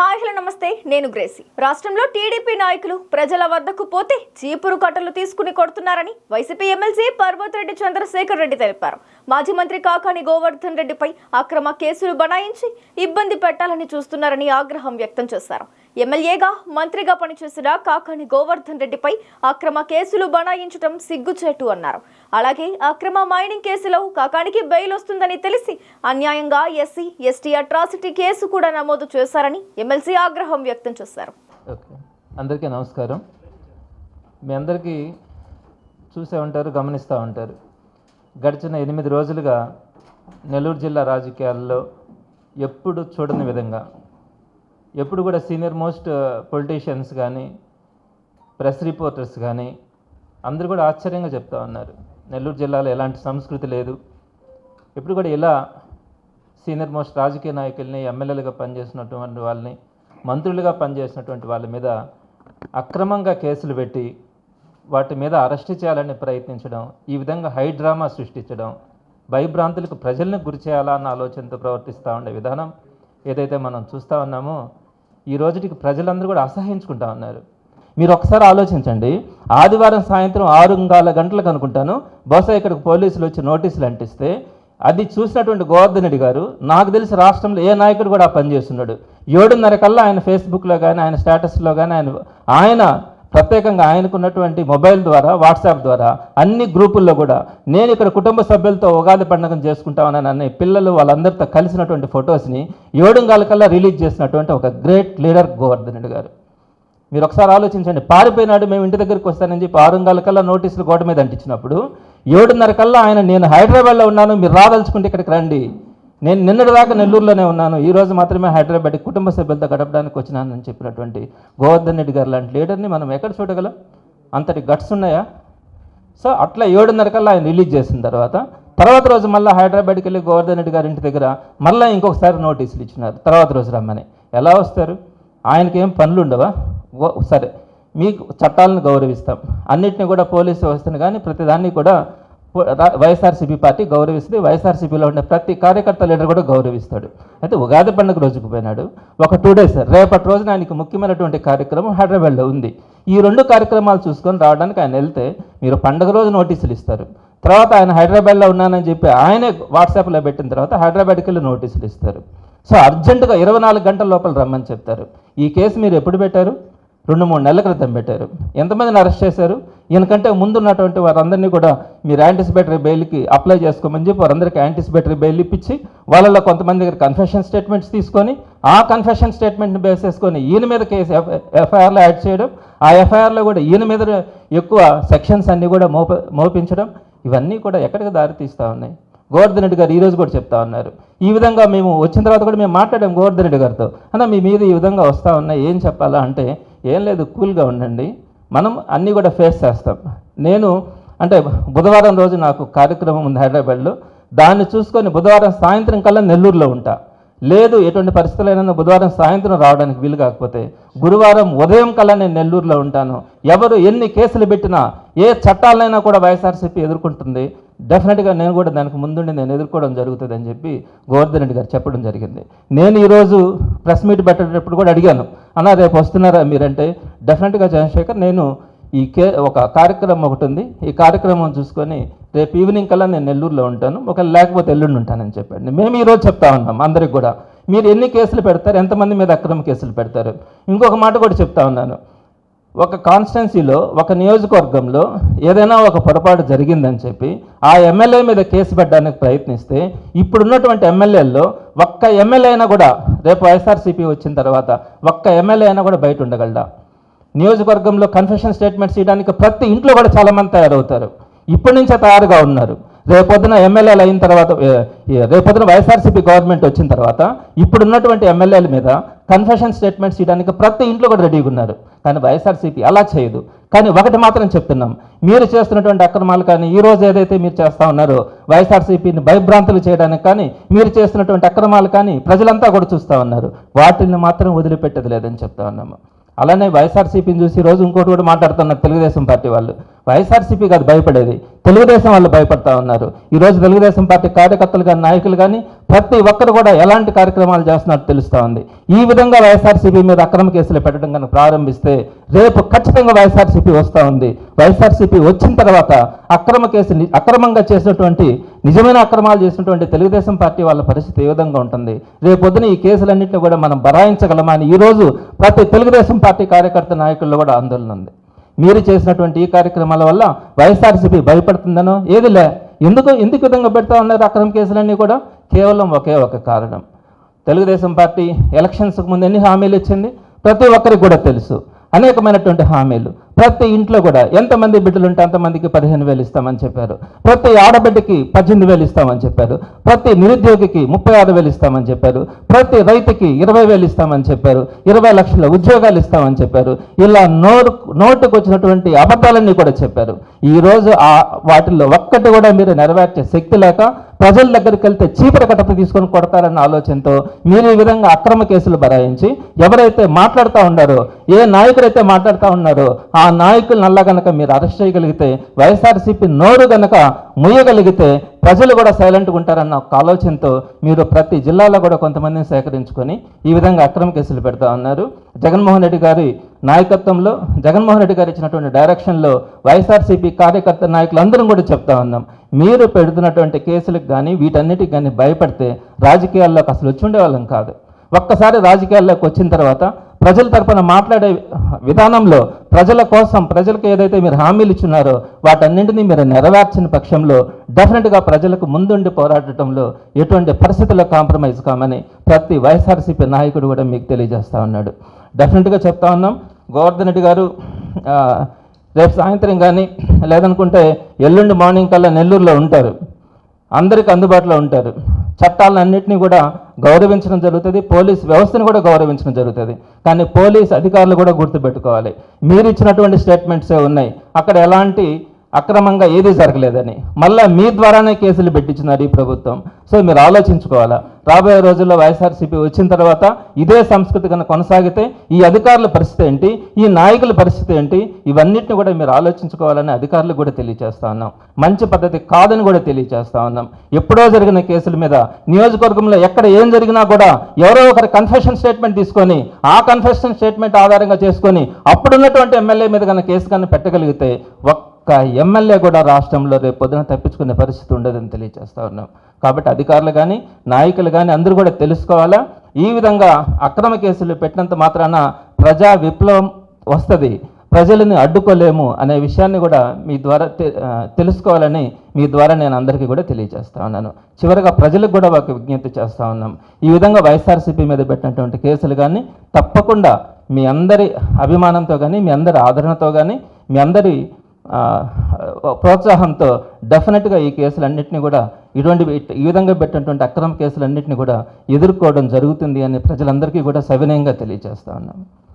Hi hello నమస్తే. నేను Gracy. రాష్ట్రంలో టీడీపీ నాయకులు ప్రజల వద్దకు పోతే చీపురు కట్టలు తీసుకుని కొడుతున్నారని వైసీపీ ఎమ్మెల్సీ పర్వత్ రెడ్డి చంద్రశేఖర్ రెడ్డి తెలిపారు. మాజీ మంత్రి కాకాని గోవర్ధన్ రెడ్డిపై అక్రమ కేసులు బనాయించి ఇబ్బంది పెట్టాలని చూస్తున్నారని ఆగ్రహం వ్యక్తం చేశారు. ఎమ్మెల్యేగా మంత్రిగా పనిచేసిన కాకాని గోవర్ధన్ రెడ్డిపై అక్రమ కేసులు బనాయించడం సిగ్గుచేటు అన్నారు. అలాగే అక్రమ మైనింగ్ కేసులో కాకానికి బెయిల్ వస్తుందని తెలిసి అన్యాయంగా ఎస్సీ ఎస్టీ అట్రాసిటీ కేసు కూడా నమోదు చేశారని ఎమ్మెల్సీ ఆగ్రహం వ్యక్తం చేశారు. ఓకే. అందరికీ నమస్కారం. మీ అందరికీ చూసే ఉంటారు గమనిస్తూ ఉంటారు. గడిచిన ఎనిమిది రోజులుగా నెల్లూరు జిల్లా రాజకీయాల్లో ఎప్పుడు చూడని విధంగా ఎప్పుడు కూడా సీనియర్ మోస్ట్ పొలిటీషియన్స్ కానీ ప్రెస్ రిపోర్టర్స్ కానీ అందరూ కూడా ఆశ్చర్యంగా చెప్తా ఉన్నారు. నెల్లూరు జిల్లాలో ఎలాంటి సంస్కృతి లేదు. ఎప్పుడు కూడా ఇలా సీనియర్ మోస్ట్ రాజకీయ నాయకుల్ని ఎమ్మెల్యేలుగా పనిచేసినటువంటి వాళ్ళని మంత్రులుగా పనిచేసినటువంటి వాళ్ళ మీద అక్రమంగా కేసులు పెట్టి వాటి మీద అరెస్ట్ చేయాలని ప్రయత్నించడం ఈ విధంగా హై డ్రామా సృష్టించడం భయభ్రాంతులకు ప్రజల్ని గురి చేయాలా అన్న ఆలోచనతో ప్రవర్తిస్తూ ఉండే విధానం ఏదైతే మనం చూస్తూ ఉన్నామో ఈ రోజుటికి ప్రజలందరూ కూడా అసహించుకుంటా ఉన్నారు. మీరు ఒకసారి ఆలోచించండి. ఆదివారం సాయంత్రం ఆరు గంటలకు అనుకుంటాను. బహుశా ఇక్కడికి పోలీసులు వచ్చి నోటీసులు అంటిస్తే అది చూసినటువంటి గోవర్ధనుడి గారు నాకు తెలిసి రాష్ట్రంలో ఏ నాయకుడు కూడా ఆ పని చేస్తున్నాడు. ఏడున్నర కల్లా ఆయన ఫేస్బుక్లో కానీ ఆయన స్టేటస్లో కానీ ఆయన ఆయన ప్రత్యేకంగా ఆయనకున్నటువంటి మొబైల్ ద్వారా వాట్సాప్ ద్వారా అన్ని గ్రూపుల్లో కూడా నేను ఇక్కడ కుటుంబ సభ్యులతో ఉగాది పండుగను చేసుకుంటామని అనే పిల్లలు వాళ్ళందరితో కలిసినటువంటి ఫొటోస్ని ఏడుంగాల కల్లా రిలీజ్ చేసినటువంటి ఒక గ్రేట్ లీడర్ గోవర్ధన్ రెడ్డి గారు. మీరు ఒకసారి ఆలోచించండి. పారిపోయినాడు మేము ఇంటి దగ్గరికి వస్తానని చెప్పి ఆరుంగాల కల్లా నోటీసులు గోడ మీద అంటించినప్పుడు ఏడున్నర కల్లా ఆయన నేను హైదరాబాద్లో ఉన్నాను మీరు రాదలుచుకుంటే ఇక్కడికి రండి. నేను నిన్నటి దాకా నెల్లూరులోనే ఉన్నాను. ఈ రోజు మాత్రమే హైదరాబాద్ కుటుంబ సభ్యులతో గడపడానికి వచ్చినానని చెప్పినటువంటి గోవర్ధన్ రెడ్డి గారు లాంటి లీడర్ని మనం ఎక్కడ చూడగలం? అంతటి గట్స్ ఉన్నాయా? సో అట్లా ఏడున్నర కల్లా ఆయన రిలీజ్ చేసిన తర్వాత తర్వాత రోజు మళ్ళీ హైదరాబాద్కి వెళ్ళి గోవర్ధన్ రెడ్డి గారి ఇంటి దగ్గర మళ్ళీ ఇంకొకసారి నోటీసులు ఇచ్చినారు. తర్వాత రోజు రమ్మని. ఎలా వస్తారు? ఆయనకి ఏం పనులు ఉండవా? సరే. మీకు చట్టాలను గౌరవిస్తాం. అన్నిటిని కూడా పోలీసు వ్యవస్థను కానీ ప్రతిదాన్ని కూడా వైఎస్ఆర్సీపీ పార్టీ గౌరవిస్తుంది. వైఎస్ఆర్సీపీలో ఉండే ప్రతి కార్యకర్త లీడర్ కూడా గౌరవిస్తాడు. అయితే ఉగాది పండుగ రోజుకు పోయినాడు. ఒక టూ డేస్ రేపటి రోజున ఆయనకి ముఖ్యమైనటువంటి కార్యక్రమం హైదరాబాద్లో ఉంది. ఈ రెండు కార్యక్రమాలు చూసుకొని రావడానికి ఆయన వెళ్తే మీరు పండుగ రోజు నోటీసులు ఇస్తారు. తర్వాత ఆయన హైదరాబాద్లో ఉన్నానని చెప్పి ఆయనే వాట్సాప్లో పెట్టిన తర్వాత హైదరాబాద్కి వెళ్ళి నోటీసులు ఇస్తారు. సో అర్జెంటుగా ఇరవై నాలుగు గంటల లోపల రమ్మని చెప్తారు. ఈ కేసు మీరు ఎప్పుడు పెట్టారు? రెండు మూడు నెలల క్రితం పెట్టారు. ఎంతమందిని అరెస్ట్ చేశారు? ఈయనకంటే ముందున్నటువంటి వారందరినీ కూడా మీరు యాంటిసిపేటరీ బెయిల్కి అప్లై చేసుకోమని చెప్పి వారందరికీ యాంటిసిపేటరీ బెయిల్ ఇప్పించి వాళ్ళలో కొంతమంది దగ్గర కన్ఫెషన్ స్టేట్మెంట్స్ తీసుకొని ఆ కన్ఫెషన్ స్టేట్మెంట్ని బేస్ చేసుకొని ఈయన మీద కేసు ఎఫ్ఐఆర్లో యాడ్ చేయడం ఆ ఎఫ్ఐఆర్లో కూడా ఈయన మీద ఎక్కువ సెక్షన్స్ అన్నీ కూడా మోప మోపించడం ఇవన్నీ కూడా ఎక్కడికి దారి తీస్తూ ఉన్నాయి? గోవర్ధన్ రెడ్డి గారు ఈరోజు కూడా చెప్తా ఉన్నారు. ఈ విధంగా మేము వచ్చిన తర్వాత కూడా మేము మాట్లాడాం గోవర్ధన్ రెడ్డి గారితో. అన్న మీ మీద ఈ విధంగా వస్తూ ఉన్నాయి ఏం చెప్పాలా అంటే ఏం లేదు కూల్గా ఉండండి. మనం అన్నీ కూడా ఫేస్ చేస్తాం. నేను అంటే బుధవారం రోజు నాకు కార్యక్రమం ఉంది హైదరాబాద్లో. దాన్ని చూసుకొని బుధవారం సాయంత్రం కల్లా నెల్లూరులో ఉంటా. లేదు ఎటువంటి పరిస్థితులైనా బుధవారం సాయంత్రం రావడానికి వీలు కాకపోతే గురువారం ఉదయం కల్లా నేను నెల్లూరులో ఉంటాను. ఎవరు ఎన్ని కేసులు పెట్టినా ఏ చట్టాలైనా కూడా వైఎస్ఆర్సీపీ ఎదుర్కొంటుంది. డెఫినెట్గా నేను కూడా దానికి ముందుండి నేను ఎదుర్కోవడం జరుగుతుంది అని చెప్పి గోవర్ధన్ రెడ్డి గారు చెప్పడం జరిగింది. నేను ఈరోజు ప్రెస్ మీట్ పెట్టేటప్పుడు కూడా అడిగాను. అన్న రేపు వస్తున్నారా మీరంటే? డెఫినెట్గా చంద్రశేఖర్ నేను ఈ కే ఒక కార్యక్రమం ఒకటి ఉంది. ఈ కార్యక్రమం చూసుకొని రేపు ఈవినింగ్ కల్లా నేను నెల్లూరులో ఉంటాను. ఒక లేకపోతే ఎల్లుండి ఉంటానని చెప్పండి. మేము ఈరోజు చెప్తా ఉన్నాం అందరికి కూడా. మీరు ఎన్ని కేసులు పెడతారు? ఎంతమంది మీద అక్రమ కేసులు పెడతారు? ఇంకొక మాట కూడా చెప్తా ఉన్నాను. ఒక కాన్స్టిట్యున్సీలో ఒక నియోజకవర్గంలో ఏదైనా ఒక పొరపాటు జరిగిందని చెప్పి ఆ ఎమ్మెల్యే మీద కేసు పెట్టడానికి ప్రయత్నిస్తే ఇప్పుడున్నటువంటి ఎమ్మెల్యేల్లో ఒక్క ఎమ్మెల్యే అయినా కూడా రేపు వైఎస్ఆర్సీపీ వచ్చిన తర్వాత ఒక్క ఎమ్మెల్యే అయినా కూడా బయట ఉండగలడా? నియోజకవర్గంలో కన్ఫెషన్ స్టేట్మెంట్స్ ఇవ్వడానికి ప్రతి ఇంట్లో కూడా చాలామంది తయారవుతారు. ఇప్పటి నుంచే తయారుగా ఉన్నారు. రేపొద్దున ఎమ్మెల్యేలు అయిన తర్వాత రేపొద్దున వైఎస్ఆర్సీపీ గవర్నమెంట్ వచ్చిన తర్వాత ఇప్పుడున్నటువంటి ఎమ్మెల్యేల మీద కన్ఫెషన్ స్టేట్మెంట్స్ ఇవ్వడానికి ప్రతి ఇంట్లో కూడా రెడీగా ఉన్నారు. కానీ వైఎస్ఆర్సీపీ అలా చేయదు. కానీ ఒకటి మాత్రం చెప్తున్నాం. మీరు చేస్తున్నటువంటి అక్రమాలు కానీ ఈ రోజు ఏదైతే మీరు చేస్తా ఉన్నారో వైఎస్ఆర్సీపీని భయభ్రాంతులు చేయడానికి కానీ మీరు చేస్తున్నటువంటి అక్రమాలు కానీ ప్రజలంతా కూడా చూస్తూ ఉన్నారు. వాటిని మాత్రం వదిలిపెట్టేది లేదని చెప్తా ఉన్నాము. అలానే వైఎస్ఆర్సీపీని చూసి రోజు ఇంకోటి కూడా మాట్లాడుతున్నారు తెలుగుదేశం పార్టీ వాళ్ళు. వైఎస్ఆర్సీపీ కాదు భయపడేది. తెలుగుదేశం వాళ్ళు భయపడతా ఉన్నారు. ఈరోజు తెలుగుదేశం పార్టీ కార్యకర్తలు కానీ నాయకులు కానీ ప్రతి ఒక్కరు కూడా ఎలాంటి కార్యక్రమాలు చేస్తున్నట్టు తెలుస్తూ ఉంది. ఈ విధంగా వైఎస్ఆర్సీపీ మీద అక్రమ కేసులు పెట్టడం కనుక ప్రారంభిస్తే రేపు ఖచ్చితంగా వైఎస్ఆర్సీపీ వస్తూ ఉంది. వైఎస్ఆర్సీపీ వచ్చిన తర్వాత అక్రమ కేసు అక్రమంగా చేసినటువంటి నిజమైన అక్రమాలు చేసినటువంటి తెలుగుదేశం పార్టీ వాళ్ళ పరిస్థితి ఏ విధంగా ఉంటుంది? రేపు పొద్దున ఈ కేసులన్నింటినీ కూడా మనం బరాయించగలమా అని ఈరోజు ప్రతి తెలుగుదేశం పార్టీ కార్యకర్త నాయకుల్లో కూడా ఆందోళన ఉంది. మీరు చేసినటువంటి ఈ కార్యక్రమాల వల్ల వైఎస్ఆర్సీపీ భయపడుతుందనో ఏదిలే ఎందుకు ఎందుకు విధంగా పెడతా ఉన్నారు అక్రమ కేసులన్నీ కూడా? కేవలం ఒకే ఒక కారణం. తెలుగుదేశం పార్టీ ఎలక్షన్స్కి ముందు ఎన్ని హామీలు ఇచ్చింది? ప్రతి ఒక్కరికి కూడా తెలుసు. అనేకమైనటువంటి హామీలు. ప్రతి ఇంట్లో కూడా ఎంతమంది బిడ్డలు ఉంటే అంతమందికి పదిహేను వేలు ఇస్తామని చెప్పారు. ప్రతి ఆడబిడ్డకి పద్దెనిమిది వేలు ఇస్తామని చెప్పారు. ప్రతి నిరుద్యోగికి ముప్పై ఆరు వేలు ఇస్తామని చెప్పారు. ప్రతి రైతుకి ఇరవై వేలు ఇస్తామని చెప్పారు. ఇరవై లక్షల ఉద్యోగాలు ఇస్తామని చెప్పారు. ఇలా నోరు నోటుకు వచ్చినటువంటి అబద్ధాలన్నీ కూడా చెప్పారు. ఈరోజు ఆ వాటిల్లో ఒక్కటి కూడా మీరు నెరవేర్చే శక్తి లేక ప్రజల దగ్గరికి వెళ్తే చీపురు కట్టపు తీసుకొని కొడతారన్న ఆలోచనతో మీరు ఈ విధంగా అక్రమ కేసులు బరాయించి ఎవరైతే మాట్లాడుతూ ఉన్నారో ఏ నాయకులైతే మాట్లాడుతూ ఉన్నారో ఆ నాయకులు నల్ల గనక మీరు అరెస్ట్ చేయగలిగితే వైఎస్ఆర్సీపీ నోరు గనక ముయ్యగలిగితే ప్రజలు కూడా సైలెంట్గా ఉంటారన్న ఒక ఆలోచనతో మీరు ప్రతి జిల్లాలో కూడా కొంతమందిని సేకరించుకొని ఈ విధంగా అక్రమ కేసులు పెడతా ఉన్నారు. జగన్మోహన్ రెడ్డి గారి నాయకత్వంలో జగన్మోహన్ రెడ్డి గారు ఇచ్చినటువంటి డైరెక్షన్లో వైఎస్ఆర్సీపీ కార్యకర్త నాయకులు అందరం కూడా చెప్తా ఉన్నాం. మీరు పెడుతున్నటువంటి కేసులకు కానీ వీటన్నిటికి కానీ భయపడితే రాజకీయాల్లోకి అసలు వచ్చి ఉండేవాళ్ళం కాదు. ఒక్కసారి రాజకీయాల్లోకి వచ్చిన తర్వాత ప్రజల తరపున మాట్లాడే విధానంలో ప్రజల కోసం ప్రజలకు ఏదైతే మీరు హామీలు ఇచ్చున్నారో వాటన్నింటినీ మీరు నెరవేర్చిన పక్షంలో డెఫినెట్గా ప్రజలకు ముందుండి పోరాడటంలో ఎటువంటి పరిస్థితుల్లో కాంప్రమైజ్ కామని ప్రతి వైఎస్ఆర్సీపీ నాయకుడు కూడా మీకు తెలియజేస్తా ఉన్నాడు. డెఫినెట్గా చెప్తా ఉన్నాం. గోవర్ధన్ రెడ్డి గారు రేపు సాయంత్రం కానీ లేదనుకుంటే ఎల్లుండి మార్నింగ్ కల్లా నెల్లూరులో ఉంటారు. అందరికి అందుబాటులో ఉంటారు. చట్టాలన్నింటినీ కూడా గౌరవించడం జరుగుతుంది పోలీస్ వ్యవస్థను కూడా గౌరవించడం జరుగుతుంది. కానీ పోలీస్ అధికారులు కూడా గుర్తుపెట్టుకోవాలి. మీరు ఇచ్చినటువంటి స్టేట్మెంట్సే ఉన్నాయి. అక్కడ ఎలాంటి అక్రమంగా ఏదీ జరగలేదని. మళ్ళీ మీ ద్వారానే కేసులు పెట్టించినారు ఈ ప్రభుత్వం. సో మీరు ఆలోచించుకోవాలా? రాబోయే రోజుల్లో వైఎస్ఆర్సీపీ వచ్చిన తర్వాత ఇదే సంస్కృతి కనుక కొనసాగితే ఈ అధికారుల పరిస్థితి ఏంటి? ఈ నాయకుల పరిస్థితి ఏంటి? ఇవన్నిటిని కూడా మీరు ఆలోచించుకోవాలని అధికారులకు కూడా తెలియజేస్తా ఉన్నాం. మంచి పద్ధతి కాదని కూడా తెలియజేస్తా ఉన్నాం. ఎప్పుడో జరిగిన కేసుల మీద నియోజకవర్గంలో ఎక్కడ ఏం జరిగినా కూడా ఎవరో ఒకరి కన్ఫెషన్ స్టేట్మెంట్ తీసుకొని ఆ కన్ఫెషన్ స్టేట్మెంట్ ఆధారంగా చేసుకొని అప్పుడున్నటువంటి ఎమ్మెల్యే మీద కనుక కేసు కన్నా పెట్టగలిగితే ఒక్క ఎమ్మెల్యే కూడా రాష్ట్రంలో రేపు పొద్దున తప్పించుకునే పరిస్థితి ఉండదని తెలియజేస్తూ ఉన్నాం. కాబట్టి అధికారులు కానీ నాయకులు కానీ అందరూ కూడా తెలుసుకోవాలా? ఈ విధంగా అక్రమ కేసులు పెట్టినంత మాత్రాన ప్రజా విప్లవం వస్తుంది. ప్రజలని అడ్డుకోలేము అనే విషయాన్ని కూడా మీ ద్వారా తె- తెలుసుకోవాలని మీ ద్వారా నేను అందరికీ కూడా తెలియజేస్తా ఉన్నాను. చివరగా ప్రజలకు కూడా ఒక విజ్ఞప్తి చేస్తూ ఉన్నాం. ఈ విధంగా వైఎస్ఆర్సీపీ మీద పెట్టినటువంటి కేసులు కానీ తప్పకుండా మీ అందరి అభిమానంతో కానీ మీ అందరి ఆదరణతో కానీ మీ అందరి ప్రోత్సాహంతో డెఫినెట్గా ఈ కేసులన్నింటినీ కూడా ఇటువంటి ఈ విధంగా పెట్టినటువంటి అక్రమ కేసులన్నింటినీ కూడా ఎదుర్కోవడం జరుగుతుంది అని ప్రజలందరికీ కూడా సవినయంగా తెలియజేస్తా ఉన్నాము.